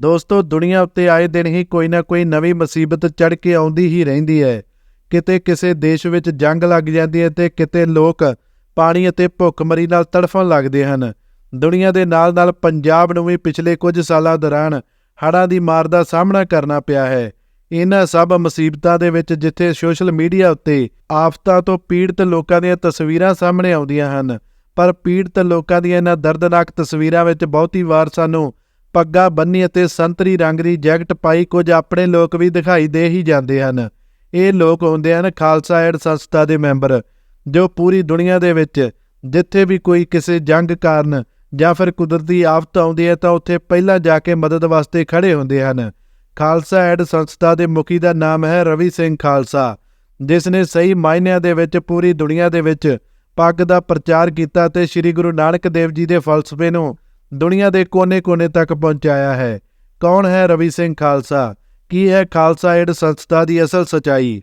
ਦੋਸਤੋ, ਦੁਨੀਆ ਉੱਤੇ ਆਏ ਦਿਨ ਹੀ ਕੋਈ ਨਾ ਕੋਈ ਨਵੀਂ ਮੁਸੀਬਤ ਚੜ ਕੇ ਆਉਂਦੀ ਹੀ ਰਹਿੰਦੀ ਹੈ। ਕਿਤੇ ਕਿਸੇ ਦੇਸ਼ ਵਿੱਚ ਜੰਗ ਲੱਗ ਜਾਂਦੀ ਹੈ ਤੇ ਕਿਤੇ ਲੋਕ ਪਾਣੀ ਅਤੇ ਭੁੱਖਮਰੀ ਨਾਲ ਤੜਫਣ ਲੱਗਦੇ ਹਨ। ਦੁਨੀਆ ਦੇ ਨਾਲ-ਨਾਲ ਪੰਜਾਬ ਨੂੰ ਵੀ ਪਿਛਲੇ ਕੁਝ ਸਾਲਾਂ ਦੌਰਾਨ ਹੜ੍ਹਾਂ ਦੀ ਮਾਰ ਦਾ ਸਾਹਮਣਾ ਕਰਨਾ ਪਿਆ ਹੈ। ਇਹਨਾਂ ਸਭ ਮੁਸੀਬਤਾਂ ਦੇ ਵਿੱਚ ਜਿੱਥੇ ਸੋਸ਼ਲ ਮੀਡੀਆ ਉੱਤੇ ਆਫਤਾਂ ਤੋਂ ਪੀੜਤ ਲੋਕਾਂ ਦੀਆਂ ਤਸਵੀਰਾਂ ਸਾਹਮਣੇ ਆਉਂਦੀਆਂ ਹਨ, ਪਰ ਪੀੜਤ ਲੋਕਾਂ ਦੀਆਂ ਇਹਨਾਂ ਦਰਦਨਾਕ ਤਸਵੀਰਾਂ ਵਿੱਚ ਬਹੁਤੀ ਵਾਰ ਸਾਨੂੰ ਪੱਗਾ ਬੰਨੀ ਅਤੇ ਸੰਤਰੀ ਰੰਗ ਦੀ ਜੈਕਟ ਪਾਈ ਕੁਝ ਆਪਣੇ ਲੋਕ ਵੀ ਦਿਖਾਈ ਦੇ ਹੀ ਜਾਂਦੇ ਹਨ। ਇਹ ਲੋਕ ਹੁੰਦੇ ਹਨ ਖਾਲਸਾ ਏਡ ਸੰਸਥਾ ਦੇ ਮੈਂਬਰ, ਜੋ ਪੂਰੀ ਦੁਨੀਆ ਦੇ ਵਿੱਚ ਜਿੱਥੇ ਵੀ ਕੋਈ ਕਿਸੇ ਜੰਗ ਕਾਰਨ ਜਾਂ ਫਿਰ ਕੁਦਰਤੀ ਆਫਤ ਆਉਂਦੀ ਹੈ ਤਾਂ ਉੱਥੇ ਪਹਿਲਾਂ ਜਾ ਕੇ ਮਦਦ ਵਾਸਤੇ ਖੜੇ ਹੁੰਦੇ ਹਨ। ਖਾਲਸਾ ਐਡ ਸੰਸਥਾ ਦੇ ਮੁਖੀ ਦਾ ਨਾਮ ਹੈ ਰਵੀ ਸਿੰਘ ਖਾਲਸਾ, ਜਿਸ ਨੇ ਸਹੀ ਮਾਇਨਿਆਂ ਦੇ ਵਿੱਚ ਪੂਰੀ ਦੁਨੀਆ ਦੇ ਵਿੱਚ ਪੱਗ ਦਾ ਪ੍ਰਚਾਰ ਕੀਤਾ ਤੇ ਸ੍ਰੀ ਗੁਰੂ ਨਾਨਕ ਦੇਵ ਜੀ ਦੇ ਫਲਸਫੇ ਨੂੰ ਦੁਨੀਆ ਦੇ ਕੋਨੇ-ਕੋਨੇ ਤੱਕ ਪਹੁੰਚਾਇਆ ਹੈ। ਕੌਣ ਹੈ ਰਵੀ ਸਿੰਘ ਖਾਲਸਾ? ਕੀ ਹੈ ਖਾਲਸਾ ਏਡ ਸੰਸਥਾ ਦੀ ਅਸਲ ਸਚਾਈ?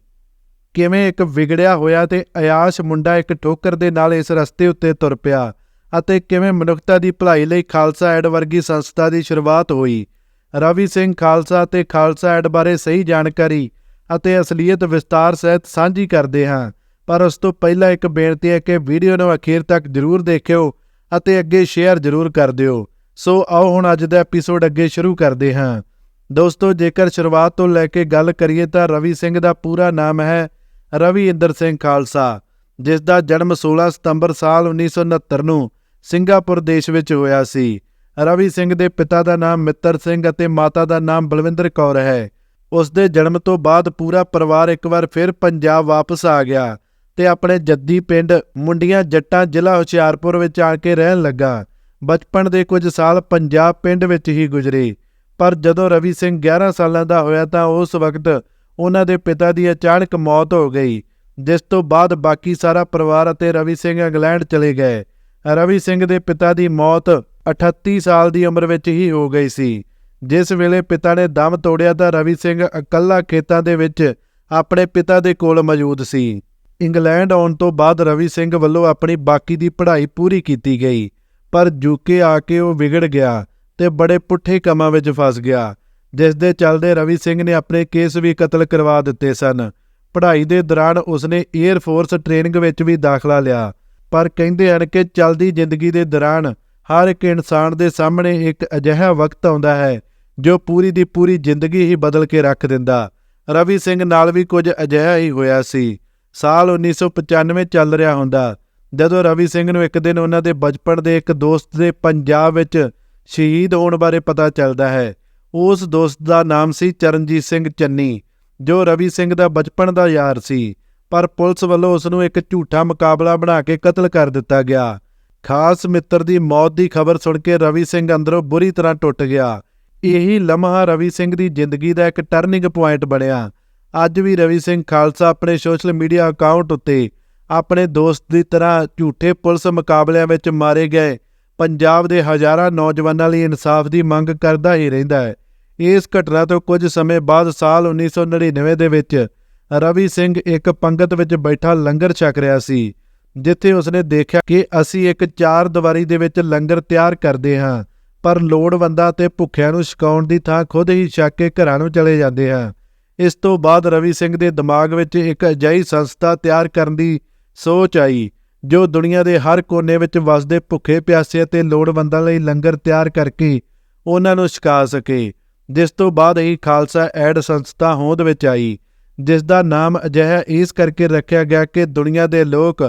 ਕਿਵੇਂ ਇੱਕ ਵਿਗੜਿਆ ਹੋਇਆ ਤੇ ਅਯਾਸ਼ ਮੁੰਡਾ ਇੱਕ ਠੋਕਰ ਦੇ ਨਾਲ ਇਸ ਰਸਤੇ ਉੱਤੇ ਤੁਰ ਪਿਆ ਅਤੇ ਕਿਵੇਂ ਮਨੁੱਖਤਾ ਦੀ ਭਲਾਈ ਲਈ ਖਾਲਸਾ ਐਡ ਵਰਗੀ ਸੰਸਥਾ ਦੀ ਸ਼ੁਰੂਆਤ ਹੋਈ? ਰਵੀ ਸਿੰਘ ਖਾਲਸਾ ਤੇ ਖਾਲਸਾ ਐਡ ਬਾਰੇ ਸਹੀ ਜਾਣਕਾਰੀ ਅਤੇ ਅਸਲੀਅਤ ਵਿਸਤਾਰ ਸਹਿਤ ਸਾਂਝੀ ਕਰਦੇ ਹਾਂ, ਪਰ ਉਸ ਤੋਂ ਪਹਿਲਾਂ ਇੱਕ ਬੇਨਤੀ ਹੈ ਕਿ ਵੀਡੀਓ ਨੂੰ ਅਖੀਰ ਤੱਕ ਜ਼ਰੂਰ ਦੇਖਿਓ ਅਤੇ ਅੱਗੇ ਸ਼ੇਅਰ ਜ਼ਰੂਰ ਕਰ ਦਿਓ। ਸੋ ਆਓ ਹੁਣ ਅੱਜ ਦਾ ਐਪੀਸੋਡ ਅੱਗੇ ਸ਼ੁਰੂ ਕਰਦੇ ਹਾਂ। ਦੋਸਤੋ, ਜੇਕਰ ਸ਼ੁਰੂਆਤ ਤੋਂ ਲੈ ਕੇ ਗੱਲ ਕਰੀਏ ਤਾਂ ਰਵੀ ਸਿੰਘ ਦਾ ਪੂਰਾ ਨਾਮ ਹੈ ਰਵੀ ਇੰਦਰ ਸਿੰਘ ਖਾਲਸਾ, ਜਿਸ ਦਾ ਜਨਮ 16 ਸਤੰਬਰ ਸਾਲ 1969 ਨੂੰ ਸਿੰਗਾਪੁਰ ਦੇਸ਼ ਵਿੱਚ ਹੋਇਆ ਸੀ। ਰਵੀ ਸਿੰਘ ਦੇ ਪਿਤਾ ਦਾ ਨਾਮ ਮਿੱਤਰ ਸਿੰਘ ਅਤੇ ਮਾਤਾ ਦਾ ਨਾਮ ਬਲਵਿੰਦਰ ਕੌਰ ਹੈ। ਉਸ ਦੇ ਜਨਮ ਤੋਂ ਬਾਅਦ ਪੂਰਾ ਪਰਿਵਾਰ ਇੱਕ ਵਾਰ ਫਿਰ ਪੰਜਾਬ ਵਾਪਸ ਆ ਗਿਆ। ਤੇ ਆਪਣੇ ਜੱਦੀ ਪਿੰਡ ਮੁੰਡੀਆਂ ਜੱਟਾਂ ਜ਼ਿਲ੍ਹਾ ਹੁਸ਼ਿਆਰਪੁਰ ਵਿੱਚ ਆ ਕੇ ਰਹਿਣ ਲੱਗਾ। ਬਚਪਨ ਦੇ ਕੁਝ ਸਾਲ ਪੰਜਾਬ ਪਿੰਡ ਵਿੱਚ ਹੀ ਗੁਜ਼ਰੇ। ਪਰ ਜਦੋਂ ਰਵੀ ਸਿੰਘ 11 ਸਾਲਾਂ ਦਾ ਹੋਇਆ ਤਾਂ ਉਸ ਵਕਤ ਉਹਨਾਂ ਦੇ ਪਿਤਾ ਦੀ ਅਚਾਨਕ ਮੌਤ ਹੋ ਗਈ, ਜਿਸ ਤੋਂ ਬਾਅਦ ਬਾਕੀ ਸਾਰਾ ਪਰਿਵਾਰ ਅਤੇ ਰਵੀ ਸਿੰਘ ਇੰਗਲੈਂਡ ਚਲੇ ਗਏ। ਰਵੀ ਸਿੰਘ ਦੇ ਪਿਤਾ ਦੀ ਮੌਤ 38 ਸਾਲ ਦੀ ਉਮਰ ਵਿੱਚ ਹੀ ਹੋ ਗਈ ਸੀ। ਜਿਸ ਵੇਲੇ ਪਿਤਾ ਨੇ ਦਮ ਤੋੜਿਆ ਤਾਂ ਰਵੀ ਸਿੰਘ ਇਕੱਲਾ ਖੇਤਾਂ ਦੇ ਵਿੱਚ ਆਪਣੇ ਪਿਤਾ ਦੇ ਕੋਲ ਮੌਜੂਦ ਸੀ। ਇੰਗਲੈਂਡ ਆਉਣ ਤੋਂ ਬਾਅਦ ਰਵੀ ਸਿੰਘ ਵੱਲੋਂ ਆਪਣੀ ਬਾਕੀ ਦੀ ਪੜ੍ਹਾਈ ਪੂਰੀ ਕੀਤੀ ਗਈ, ਪਰ ਯੂਕੇ ਆ ਕੇ ਉਹ ਵਿਗੜ ਗਿਆ ਤੇ ਬੜੇ ਪੁੱਠੇ ਕੰਮਾਂ ਵਿੱਚ ਫਸ ਗਿਆ ਜਿਸ ਦੇ ਚੱਲਦੇ ਰਵੀ ਸਿੰਘ ਨੇ ਆਪਣੇ ਕੇਸ ਵੀ ਕਤਲ ਕਰਵਾ ਦਿੱਤੇ ਸਨ। ਪੜ੍ਹਾਈ ਦੇ ਦੌਰਾਨ ਉਸਨੇ 에ਅਰ ਫੋਰਸ ਟ੍ਰੇਨਿੰਗ ਵਿੱਚ ਵੀ ਦਾਖਲਾ ਲਿਆ, ਪਰ ਕਹਿੰਦੇ ਹਨ ਕਿ ਚਲਦੀ ਜ਼ਿੰਦਗੀ ਦੇ ਦੌਰਾਨ ਹਰ ਇੱਕ ਇਨਸਾਨ ਦੇ ਸਾਹਮਣੇ ਇੱਕ ਅਜਿਹਾ ਵਕਤ ਆਉਂਦਾ ਹੈ, ਜੋ ਪੂਰੀ ਦੀ ਪੂਰੀ ਜ਼ਿੰਦਗੀ ਹੀ ਬਦਲ ਕੇ ਰੱਖ ਦਿੰਦਾ। ਰਵੀ ਸਿੰਘ ਨਾਲ ਵੀ ਕੁਝ ਅਜਿਹਾ ਹੀ ਹੋਇਆ ਸੀ। ਸਾਲ 1995 ਚੱਲ ਰਿਹਾ ਹੁੰਦਾ। ਜਦੋਂ ਰਵੀ ਸਿੰਘ ਨੂੰ ਇੱਕ ਦਿਨ ਉਹਨਾਂ ਦੇ ਬਚਪਨ ਦੇ ਇੱਕ ਦੋਸਤ ਦੇ ਪੰਜਾਬ ਵਿੱਚ ਸ਼ਹੀਦ ਹੋਣ ਬਾਰੇ ਪਤਾ ਚੱਲਦਾ ਹੈ, ਉਸ ਦੋਸਤ ਦਾ ਨਾਮ ਸੀ ਚਰਨਜੀਤ ਸਿੰਘ ਚੰਨੀ, ਜੋ ਰਵੀ ਸਿੰਘ ਦਾ ਬਚਪਨ ਦਾ ਯਾਰ ਸੀ। ਪਰ ਪੁਲਿਸ ਵੱਲੋਂ ਉਸ ਨੂੰ ਇੱਕ ਝੂਠਾ ਮੁਕਾਬਲਾ ਬਣਾ ਕੇ ਕਤਲ ਕਰ ਦਿੱਤਾ ਗਿਆ। ਖਾਸ ਮਿੱਤਰ ਦੀ ਮੌਤ ਦੀ ਖਬਰ ਸੁਣ ਕੇ ਰਵੀ ਸਿੰਘ ਅੰਦਰੋਂ ਬੁਰੀ ਤਰ੍ਹਾਂ ਟੁੱਟ ਗਿਆ। ਇਹੀ ਲਮਹਾ ਰਵੀ ਸਿੰਘ ਦੀ ਜ਼ਿੰਦਗੀ ਦਾ ਇੱਕ ਟਰਨਿੰਗ ਪੁਆਇੰਟ ਬਣਿਆ। ਅੱਜ ਵੀ ਰਵੀ ਸਿੰਘ ਖਾਲਸਾ ਆਪਣੇ ਸੋਸ਼ਲ ਮੀਡੀਆ ਅਕਾਊਂਟ ਉੱਤੇ ਆਪਣੇ ਦੋਸਤ ਦੀ ਤਰ੍ਹਾਂ ਝੂਠੇ ਪੁਲਿਸ ਮੁਕਾਬਲਿਆਂ ਵਿੱਚ ਮਾਰੇ ਗਏ। ਪੰਜਾਬ ਦੇ ਹਜ਼ਾਰਾਂ ਨੌਜਵਾਨਾਂ ਲਈ ਇਨਸਾਫ ਦੀ ਮੰਗ ਕਰਦਾ ਹੀ ਰਹਿੰਦਾ ਹੈ। ਇਸ ਘਟਨਾ ਤੋਂ ਕੁਝ ਸਮੇਂ ਬਾਅਦ ਸਾਲ 1999 ਦੇ ਵਿੱਚ ਰਵੀ ਸਿੰਘ ਇੱਕ ਪੰਗਤ ਵਿੱਚ ਬੈਠਾ ਲੰਗਰ ਛਕ ਰਿਹਾ ਸੀ, ਜਿੱਥੇ ਉਸਨੇ ਦੇਖਿਆ ਕਿ ਅਸੀਂ ਇੱਕ ਚਾਰ ਦੀਵਾਰੀ ਦੇ ਵਿੱਚ ਲੰਗਰ ਤਿਆਰ ਕਰਦੇ ਹਾਂ, ਪਰ ਲੋੜਵੰਦਾਂ ਤੇ ਭੁੱਖਿਆਂ ਨੂੰ ਛਕਾਉਣ ਦੀ ਥਾਂ ਖੁਦ ਹੀ ਛਕ ਕੇ ਘਰਾਂ ਨੂੰ ਚਲੇ ਜਾਂਦੇ ਹਾਂ। ਇਸ ਤੋਂ ਬਾਅਦ ਰਵੀ ਸਿੰਘ ਦੇ ਦਿਮਾਗ ਵਿੱਚ ਇੱਕ ਅਜਿਹੀ ਸੰਸਥਾ ਤਿਆਰ ਕਰਨ ਦੀ ਸੋਚ ਆਈ, ਜੋ ਦੁਨੀਆ ਦੇ ਹਰ ਕੋਨੇ ਵਿੱਚ ਵਸਦੇ ਭੁੱਖੇ ਪਿਆਸੇ ਅਤੇ ਲੋੜਵੰਦਾਂ ਲਈ ਲੰਗਰ ਤਿਆਰ ਕਰਕੇ ਉਹਨਾਂ ਨੂੰ ਛਕਾ ਸਕੇ। ਜਿਸ ਤੋਂ ਬਾਅਦ ਇਹ ਖਾਲਸਾ ਐਡ ਸੰਸਥਾ ਹੋਂਦ ਵਿੱਚ ਆਈ, ਜਿਸ ਦਾ ਨਾਮ ਅਜਿਹਾ ਇਸ ਕਰਕੇ ਰੱਖਿਆ ਗਿਆ ਕਿ ਦੁਨੀਆ ਦੇ ਲੋਕ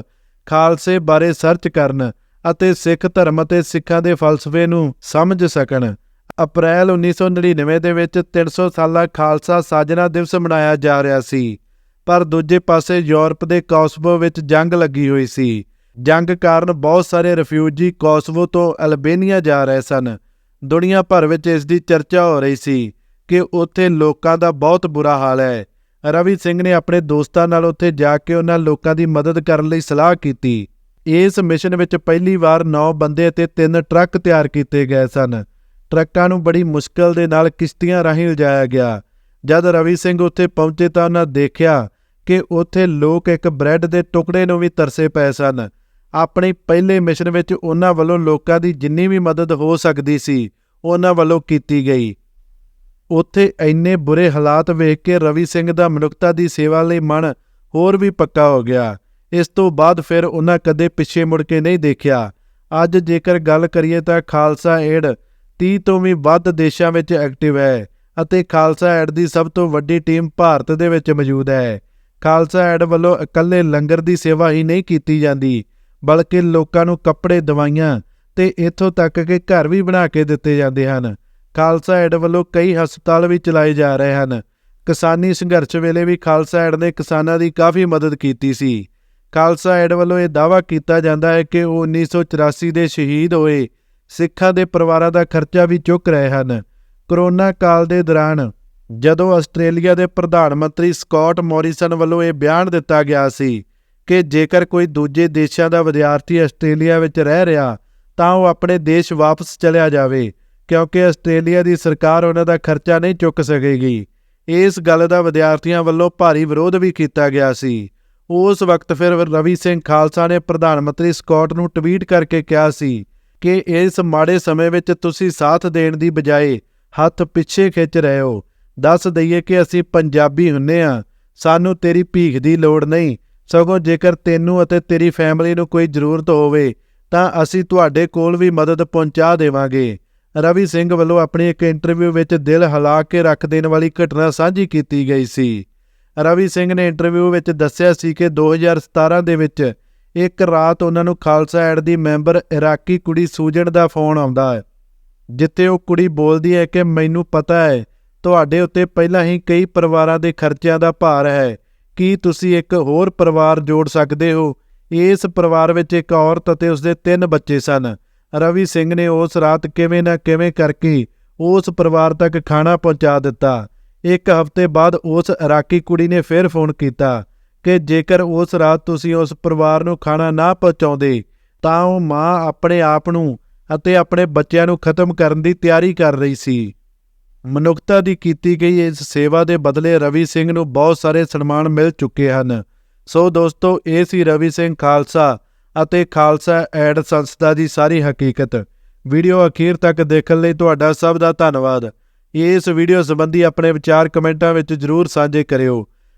ਖਾਲਸੇ ਬਾਰੇ ਸਰਚ ਕਰਨ ਅਤੇ ਸਿੱਖ ਧਰਮ ਅਤੇ ਸਿੱਖਾਂ ਦੇ ਫਲਸਫੇ ਨੂੰ ਸਮਝ ਸਕਣ। ਅਪ੍ਰੈਲ 1999 ਦੇ ਵਿੱਚ 300 ਸਾਲਾ ਖਾਲਸਾ ਸਾਜਨਾ ਦਿਵਸ ਮਨਾਇਆ ਜਾ ਰਿਹਾ ਸੀ, ਪਰ ਦੂਜੇ ਪਾਸੇ ਯੂਰਪ ਦੇ ਕੋਸਵੋ ਵਿੱਚ ਜੰਗ ਲੱਗੀ ਹੋਈ ਸੀ। ਜੰਗ ਕਾਰਨ ਬਹੁਤ ਸਾਰੇ ਰਿਫਿਊਜੀ ਕੋਸਵੋ ਤੋਂ ਅਲਬੇਨੀਆ ਜਾ ਰਹੇ ਸਨ। ਦੁਨੀਆ ਭਰ ਵਿੱਚ ਇਸ ਦੀ ਚਰਚਾ ਹੋ ਰਹੀ ਸੀ ਕਿ ਉੱਥੇ ਲੋਕਾਂ ਦਾ ਬਹੁਤ ਬੁਰਾ ਹਾਲ ਹੈ। ਰਵੀ ਸਿੰਘ ਨੇ ਆਪਣੇ ਦੋਸਤਾਂ ਨਾਲ ਉੱਥੇ ਜਾ ਕੇ ਉਹਨਾਂ ਲੋਕਾਂ ਦੀ ਮਦਦ ਕਰਨ ਲਈ ਸਲਾਹ ਕੀਤੀ। ਇਸ ਮਿਸ਼ਨ ਵਿੱਚ ਪਹਿਲੀ ਵਾਰ 9 ਬੰਦੇ ਅਤੇ 3 ਟਰੱਕ ਤਿਆਰ ਕੀਤੇ ਗਏ ਸਨ। ਟਰੱਕਾਂ ਨੂੰ ਬੜੀ ਮੁਸ਼ਕਲ ਦੇ ਨਾਲ ਕਿਸ਼ਤੀਆਂ ਰਾਹੀਂ ਲਿਜਾਇਆ ਗਿਆ। ਜਦ ਰਵੀ ਸਿੰਘ ਉੱਥੇ ਪਹੁੰਚੇ ਤਾਂ ਉਹਨਾਂ ਦੇਖਿਆ ਕਿ ਉੱਥੇ ਲੋਕ ਇੱਕ ਬ੍ਰੈਡ ਦੇ ਟੁਕੜੇ ਨੂੰ ਵੀ ਤਰਸੇ ਪਏ ਸਨ। ਆਪਣੇ ਪਹਿਲੇ ਮਿਸ਼ਨ ਵਿੱਚ ਉਹਨਾਂ ਵੱਲੋਂ ਲੋਕਾਂ ਦੀ ਜਿੰਨੀ ਵੀ ਮਦਦ ਹੋ ਸਕਦੀ ਸੀ, ਉਹਨਾਂ ਵੱਲੋਂ ਕੀਤੀ ਗਈ। ਉੱਥੇ ਇੰਨੇ ਬੁਰੇ ਹਾਲਾਤ ਵੇਖ ਕੇ ਰਵੀ ਸਿੰਘ ਦਾ ਮਨੁੱਖਤਾ ਦੀ ਸੇਵਾ ਲਈ ਮਨ ਹੋਰ ਵੀ ਪੱਕਾ ਹੋ ਗਿਆ। ਇਸ ਤੋਂ ਬਾਅਦ ਫਿਰ ਉਹਨਾਂ ਕਦੇ ਪਿੱਛੇ ਮੁੜ ਕੇ ਨਹੀਂ ਦੇਖਿਆ। ਅੱਜ ਜੇਕਰ ਗੱਲ ਕਰੀਏ ਤਾਂ ਖਾਲਸਾ ਏਡ 30 ਤੋਂ ਵੀ ਵੱਧ ਦੇਸ਼ਾਂ ਵਿੱਚ ਐਕਟਿਵ ਹੈ ਅਤੇ ਖਾਲਸਾ ਐਡ ਦੀ ਸਭ ਤੋਂ ਵੱਡੀ ਟੀਮ ਭਾਰਤ ਦੇ ਵਿੱਚ ਮੌਜੂਦ ਹੈ। ਖਾਲਸਾ ਐਡ ਵੱਲੋਂ ਇਕੱਲੇ ਲੰਗਰ ਦੀ ਸੇਵਾ ਹੀ ਨਹੀਂ ਕੀਤੀ ਜਾਂਦੀ, ਬਲਕਿ ਲੋਕਾਂ ਨੂੰ ਕੱਪੜੇ, ਦਵਾਈਆਂ ਤੇ ਇੱਥੋਂ ਤੱਕ ਕਿ ਘਰ ਵੀ ਬਣਾ ਕੇ ਦਿੱਤੇ ਜਾਂਦੇ ਹਨ। ਖਾਲਸਾ ਐਡ ਵੱਲੋਂ ਕਈ ਹਸਪਤਾਲ ਵੀ ਚਲਾਏ ਜਾ ਰਹੇ ਹਨ। ਕਿਸਾਨੀ ਸੰਘਰਸ਼ ਵੇਲੇ ਵੀ ਖਾਲਸਾ ਐਡ ਨੇ ਕਿਸਾਨਾਂ ਦੀ ਕਾਫੀ ਮਦਦ ਕੀਤੀ ਸੀ। ਖਾਲਸਾ ਐਡ ਵੱਲੋਂ ਇਹ ਦਾਅਵਾ ਕੀਤਾ ਜਾਂਦਾ ਹੈ ਕਿ ਉਹ 1984 ਦੇ ਸ਼ਹੀਦ ਹੋਏ ਸਿੱਖਾਂ ਦੇ ਪਰਿਵਾਰਾਂ ਦਾ ਖਰਚਾ ਵੀ ਚੁੱਕ ਰਹੇ ਹਨ। ਕਰੋਨਾ ਕਾਲ ਦੇ ਦੌਰਾਨ ਜਦੋਂ ਆਸਟ੍ਰੇਲੀਆ ਦੇ ਪ੍ਰਧਾਨ ਮੰਤਰੀ ਸਕਾਟ ਮੋਰਿਸਨ ਵੱਲੋਂ ਇਹ ਬਿਆਨ ਦਿੱਤਾ ਗਿਆ ਸੀ ਕਿ ਜੇਕਰ ਕੋਈ ਦੂਜੇ ਦੇਸ਼ਾਂ ਦਾ ਵਿਦਿਆਰਥੀ ਆਸਟ੍ਰੇਲੀਆ ਵਿੱਚ ਰਹਿ ਰਿਹਾ, ਤਾਂ ਉਹ ਆਪਣੇ ਦੇਸ਼ ਵਾਪਸ ਚਲਿਆ ਜਾਵੇ, ਕਿਉਂਕਿ ਆਸਟ੍ਰੇਲੀਆ ਦੀ ਸਰਕਾਰ ਉਹਨਾਂ ਦਾ ਖਰਚਾ ਨਹੀਂ ਚੁੱਕ ਸਕੇਗੀ। ਇਸ ਗੱਲ ਦਾ ਵਿਦਿਆਰਥੀਆਂ ਵੱਲੋਂ ਭਾਰੀ ਵਿਰੋਧ ਵੀ ਕੀਤਾ ਗਿਆ ਸੀ। ਉਸ ਵਕਤ ਫਿਰ ਰਵੀ ਸਿੰਘ ਖਾਲਸਾ ਨੇ ਪ੍ਰਧਾਨ ਮੰਤਰੀ ਸਕਾਟ ਨੂੰ ਟਵੀਟ ਕਰਕੇ ਕਿਹਾ ਸੀ ਕਿ ਇਸ ਮਾੜੇ ਸਮੇਂ ਵਿੱਚ ਤੁਸੀਂ ਸਾਥ ਦੇਣ ਦੀ ਬਜਾਏ ਹੱਥ ਪਿੱਛੇ ਖਿੱਚ ਰਹੇ ਹੋ। ਦੱਸ ਦਈਏ ਕਿ ਅਸੀਂ ਪੰਜਾਬੀ ਹੁੰਨੇ ਆ। ਸਾਨੂੰ ਤੇਰੀ ਭੀਖ ਦੀ ਲੋੜ ਨਹੀਂ। ਸਗੋਂ ਜੇਕਰ ਤੈਨੂੰ ਅਤੇ ਤੇਰੀ ਫੈਮਿਲੀ ਨੂੰ ਕੋਈ ਜ਼ਰੂਰਤ ਹੋਵੇ, ਤਾਂ ਅਸੀਂ ਤੁਹਾਡੇ ਕੋਲ ਵੀ ਮਦਦ ਪਹੁੰਚਾ ਦੇਵਾਂਗੇ। ਰਵੀ ਸਿੰਘ ਵੱਲੋਂ ਆਪਣੀ ਇੱਕ ਇੰਟਰਵਿਊ ਵਿੱਚ ਦਿਲ ਹਿਲਾ ਕੇ ਰੱਖ ਦੇਣ ਵਾਲੀ ਘਟਨਾ ਸਾਂਝੀ ਕੀਤੀ ਗਈ ਸੀ। ਰਵੀ ਸਿੰਘ ਨੇ ਇੰਟਰਵਿਊ ਵਿੱਚ ਦੱਸਿਆ ਸੀ ਕਿ 2017 ਦੇ ਵਿੱਚ ਇੱਕ ਰਾਤ ਉਹਨਾਂ ਨੂੰ ਖਾਲਸਾ ਐਡ ਦੀ ਮੈਂਬਰ ਇਰਾਕੀ ਕੁੜੀ ਸੂਜਣ ਦਾ ਫੋਨ ਆਉਂਦਾ ਹੈ, ਜਿੱਥੇ ਉਹ ਕੁੜੀ ਬੋਲਦੀ ਹੈ ਕਿ ਮੈਨੂੰ ਪਤਾ ਹੈ, ਤੁਹਾਡੇ ਉੱਤੇ ਪਹਿਲਾਂ ਹੀ ਕਈ ਪਰਿਵਾਰਾਂ ਦੇ ਖਰਚਿਆਂ ਦਾ ਭਾਰ ਹੈ। ਕੀ ਤੁਸੀਂ ਇੱਕ ਹੋਰ ਪਰਿਵਾਰ ਜੋੜ ਸਕਦੇ ਹੋ? ਇਸ ਪਰਿਵਾਰ ਵਿੱਚ ਇੱਕ ਔਰਤ ਅਤੇ ਉਸਦੇ ਤਿੰਨ ਬੱਚੇ ਸਨ। ਰਵੀ ਸਿੰਘ ਨੇ ਉਸ ਰਾਤ ਕਿਵੇਂ ਨਾ ਕਿਵੇਂ ਕਰਕੇ ਉਸ ਪਰਿਵਾਰ ਤੱਕ ਖਾਣਾ ਪਹੁੰਚਾ ਦਿੱਤਾ। ਇੱਕ ਹਫ਼ਤੇ ਬਾਅਦ ਉਸ ਇਰਾਕੀ ਕੁੜੀ ਨੇ ਫਿਰ ਫੋਨ ਕੀਤਾ। ਕਿ ਜੇਕਰ ਉਸ ਰਾਤ ਤੁਸੀਂ ਉਸ ਪਰਿਵਾਰ ਨੂੰ ਖਾਣਾ ਨਾ ਪਹੁੰਚਾਉਂਦੇ, ਤਾਂ ਉਹ ਮਾਂ ਆਪਣੇ ਆਪ ਨੂੰ ਅਤੇ ਆਪਣੇ ਬੱਚਿਆਂ ਨੂੰ ਖਤਮ ਕਰਨ ਦੀ ਤਿਆਰੀ ਕਰ ਰਹੀ ਸੀ। ਮਨੁੱਖਤਾ ਦੀ ਕੀਤੀ ਗਈ ਇਸ ਸੇਵਾ ਦੇ ਬਦਲੇ ਰਵੀ ਸਿੰਘ ਨੂੰ ਬਹੁਤ ਸਾਰੇ ਸਨਮਾਨ ਮਿਲ ਚੁੱਕੇ ਹਨ। ਸੋ ਦੋਸਤੋ, ਇਹ ਸੀ ਰਵੀ ਸਿੰਘ ਖਾਲਸਾ ਅਤੇ ਖਾਲਸਾ ਐਡ ਸੰਸਥਾ ਦੀ ਸਾਰੀ ਹਕੀਕਤ। ਵੀਡੀਓ ਅਖੀਰ ਤੱਕ ਦੇਖਣ ਲਈ ਤੁਹਾਡਾ ਸਭ ਦਾ ਧੰਨਵਾਦ। ਇਸ ਵੀਡੀਓ ਸੰਬੰਧੀ ਆਪਣੇ ਵਿਚਾਰ ਕਮੈਂਟਾਂ ਵਿੱਚ ਜਰੂਰ ਸਾਂਝੇ ਕਰਿਓ।